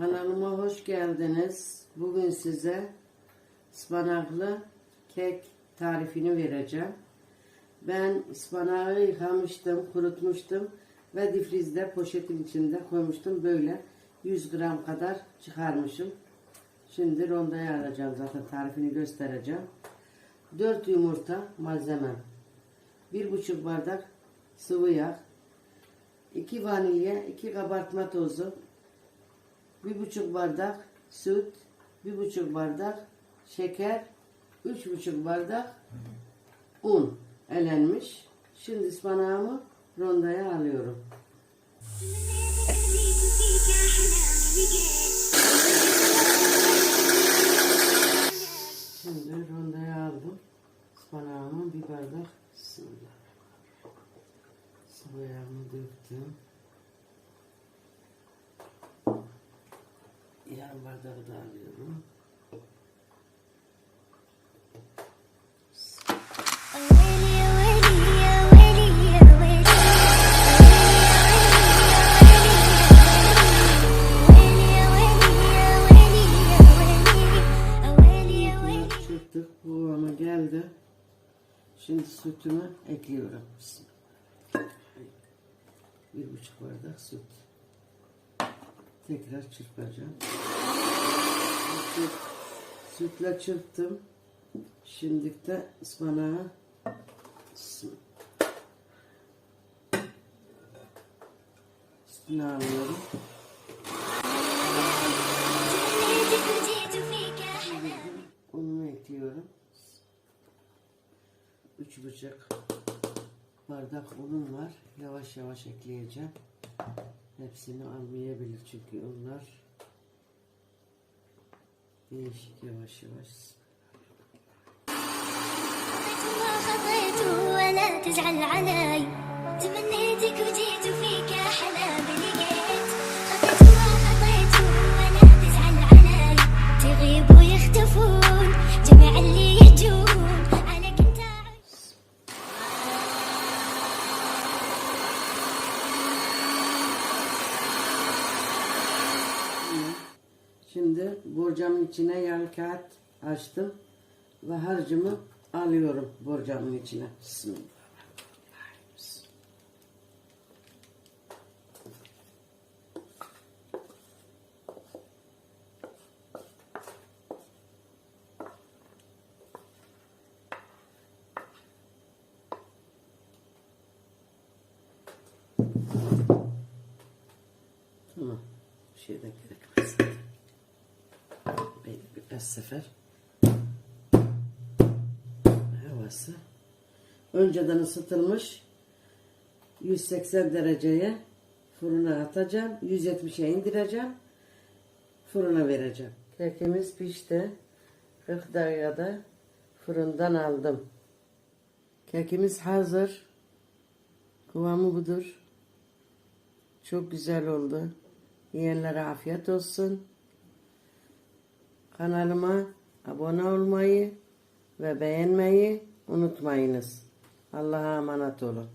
Kanalıma hoş geldiniz. Bugün size ıspanaklı kek tarifini vereceğim. Ben ıspanağı yıkamıştım, kurutmuştum ve difrizde poşetin içinde koymuştum. Böyle 100 gram kadar çıkarmışım. Şimdi rondoya alacağım zaten tarifini göstereceğim. 4 yumurta malzemem. 1,5 bardak sıvı yağ. 2 vanilya, 2 kabartma tozu, bir buçuk bardak süt, bir buçuk bardak şeker, üç buçuk bardak un elenmiş. Şimdi ıspanağımı rondaya alıyorum. Şimdi rondaya aldım. Ispanağımı bir bardak sıvı. Sıvı yağımı döktüm. yarım bardağı daha veriyorum. Çırptık, kıvama geldi. Şimdi sütümü ekliyorum. Bir buçuk bardak süt tekrar çırpacağım. Süt, sütle çırptım. Şimdi de ıspanağı üstüne alıyorum. Unumu ekliyorum. Üç bıçak bardak unum var. Yavaş yavaş ekleyeceğim. Hepsini almayabilir çünkü unlar değişik yavaş yavaş. خطيت ما خطيت ولا تزعل علي تمنيتك وجيت Şimdi borcamın içine yarı kağıt açtım ve harcımı alıyorum borcamın içine. Bismillahirrahmanirrahim. Tamam. Bir şey de gerekmez. Belli birkaç sefer havası önceden ısıtılmış 180 dereceye fırına atacağım. 170'e indireceğim. Fırına vereceğim. Kekimiz pişti. 40 dakikada fırından aldım. Kekimiz hazır. Kıvamı budur. Çok güzel oldu. Yiyenlere afiyet olsun. Kanalıma abone olmayı ve beğenmeyi unutmayınız. Allah'a emanet olun.